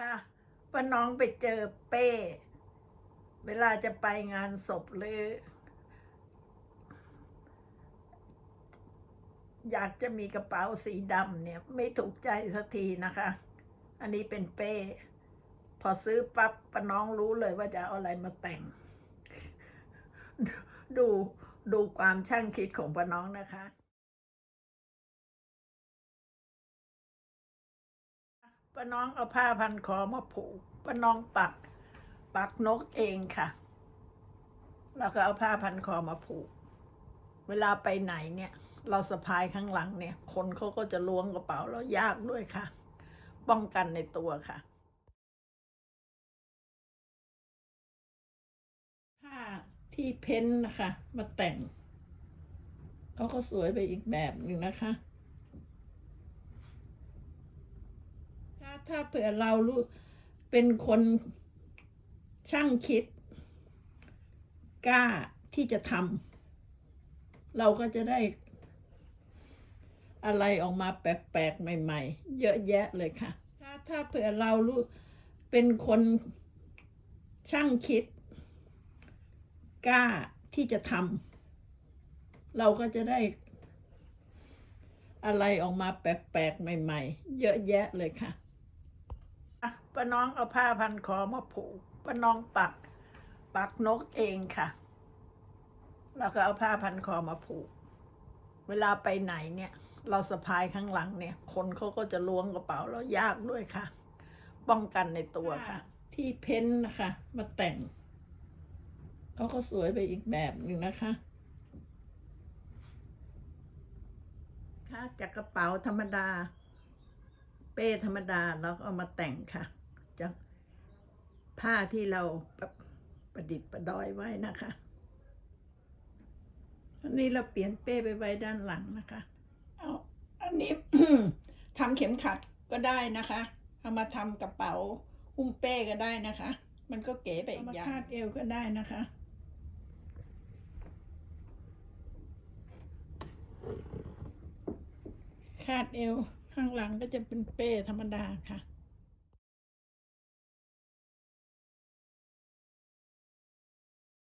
นะคะป้าน้องไปเจอเป้ เวลาจะไปงานศพหรือ อยากจะมีกระเป๋าสีดำเนี่ย ไม่ถูกใจสักทีนะคะ อันนี้เป็นเป้ พอซื้อปั๊บป้าน้องรู้เลยว่าจะเอาอะไรมาแต่ง ดูดูความช่างคิดของป้าน้องนะคะ ป้าน้องเอาผ้าพันคอมาผูกป้าน้องปัก ปักนกเองค่ะ แล้วก็เอาผ้าพันคอมาผูก เวลาไปไหนเนี่ย เราสะพายข้างหลังเนี่ย คนเขาก็จะล้วงกระเป๋าเรายากด้วยค่ะ ป้องกันในตัวค่ะผ้าที่เพ้นท์นะคะ มาแต่งเขาก็สวยไปอีกแบบหนึ่งนะคะ ถ้าเผื่อเรารู้เป็นคนช่างคิด กล้าที่จะทำเราก็จะได้อะไรออกมาแปลกๆ ใหม่ ๆ เยอะแยะเลยค่ะ ถ้าถ้าเผื่อเรารู้เป็นคนช่างคิด กล้าที่จะทำเราก็จะได้อะไรออกมาแปลกๆ ใหม่ ๆ เยอะแยะเลยค่ะ ป้าน้องเอาผ้าพันคอมาผูกป้าน้องปัก ปักนกเองค่ะ แล้วก็เอาผ้าพันคอมาผูก เวลาไปไหนเนี่ย เราสะพายข้างหลังเนี่ย คนเขาก็จะล้วงกระเป๋าเรายากด้วยค่ะ ป้องกันในตัวค่ะ ที่เพ้นนะคะ มาแต่งเขาก็สวยไปอีกแบบหนึ่งนะคะค่ะจากกระเป๋าธรรมดา เป้ธรรมดาเราก็เอามาแต่งค่ะ จาก ผ้าที่เราประดิษฐ์ประดอยไว้นะคะอันนี้เราเปลี่ยนเป้ไปไว้ด้านหลังนะคะ เอาอันนี้ทำเข็มขัดก็ได้นะคะ เอามาทำกระเป๋าหุ้มเป้ก็ได้นะคะ มันก็เก๋ไปอีกอย่างคาดเอวก็ได้นะคะคาดเอวข้างหลังก็จะเป็นเป้ธรรมดาค่ะ